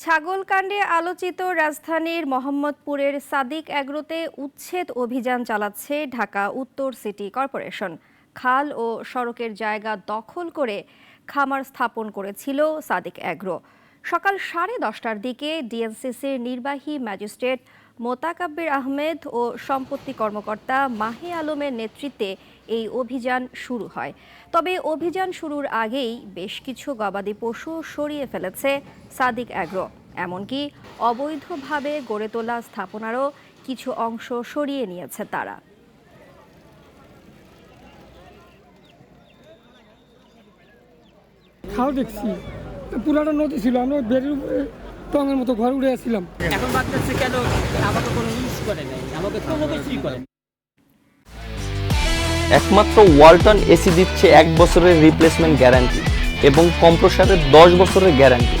ছাগলকাণ্ডে আলোচিত রাজধানীর মোহাম্মদপুরের সাদিক অ্যাগ্রোতে উচ্ছেদ অভিযান চালাচ্ছে ঢাকা উত্তর সিটি কর্পোরেশন। খাল ও সড়কের জায়গা দখল করে খামার স্থাপন করেছিল সাদিক অ্যাগ্রো সকাল সাড়ে দশটার দিকে ডিএনসিসির নির্বাহী ম্যাজিস্ট্রেট মোতাকাব্বির আহমেদ ও সম্পত্তি কর্মকর্তা মাহে আলমের নেতৃত্বে এই অভিযান শুরু হয়। তবে অভিযান শুরুর আগেই বেশ কিছু গবাদি পশু সরিয়ে ফেলেছে সাদিক অ্যাগ্রো। এমনকি অবৈধভাবে গড়ে তোলা স্থাপনারও কিছু অংশ সরিয়ে নিয়েছে তারা। খাও দেখছি। পুরাটা নদী ছিল আমরা বেড়ের উপরে টঙের মতো ঘর উড়ে আসছিলাম। এখন ভাবতেছি কেন আমাকে কোনো ইউজ করে নাই? আমাকে কোনো কিছুই করে একমাত্র ওয়ালটন এসি দিচ্ছে এক বছরের রিপ্লেসমেন্ট গ্যারান্টি এবং কম্প্রসারের দশ বছরের গ্যারান্টি